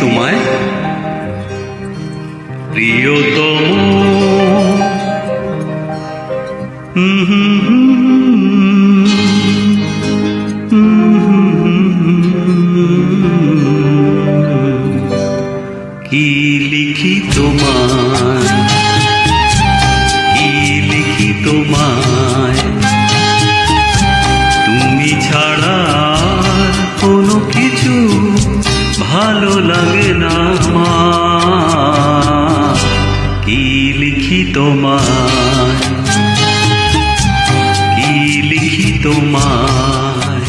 তোমায় প্রিয়তম। কি লিখি তোমায়? কি লিখি তোমায়? ভালো লাগে না মা কি লিখি তোমায়? কি লিখি তোমায়?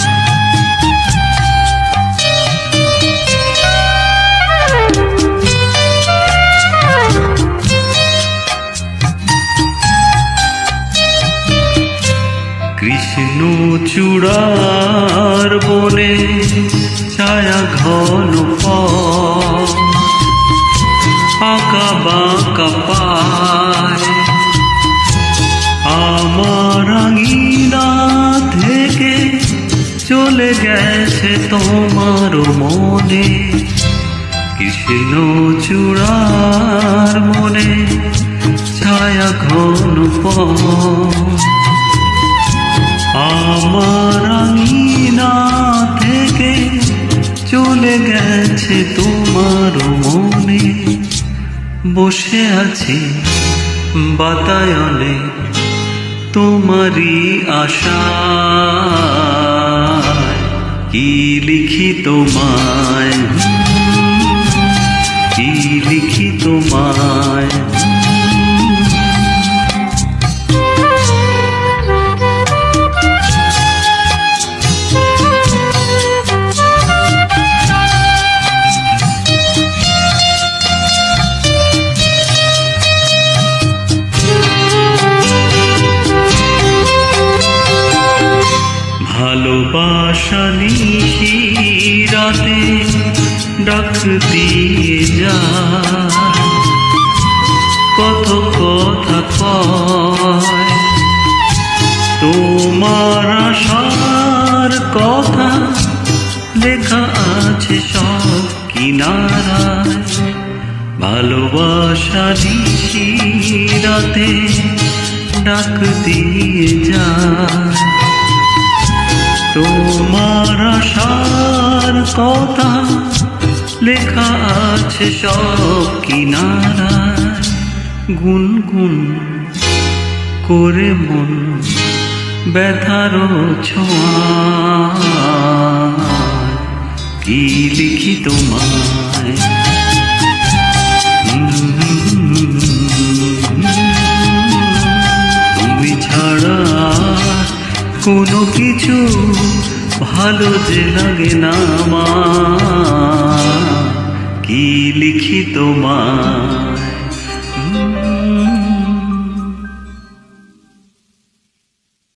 কৃষ্ণ চূড়ার বনে ছায়া ঘন আঁকা বাঁকা পায়। আমার আঙিনা থেকে চলে গেছে তোমার মনে। কৃষ্ণ চূড়ার মনে ছায়া ঘন আমার আঙিনা থেকে গেছে তোমার মনে। বসে আছি বাতায়নে তোমারই আশা কি লিখি তোমায়? কি লিখি তোমায়? ভালোবাসা রাতে, ডাক দিয়ে যা। কত কথা কয়, তোমার আশার কথা লেখা আছে সব কিনারায়। ভালোবাসা রাতে, ডাক দিয়ে যায় তোমার আশার কথা লেখা আছে সব কিনারায়। গুনগুন করে মন ব্যথার ছোঁয়া। কি লিখি তোমায় কোনো কিছু ভালো যে লাগে না মা। কি লিখি তোমার?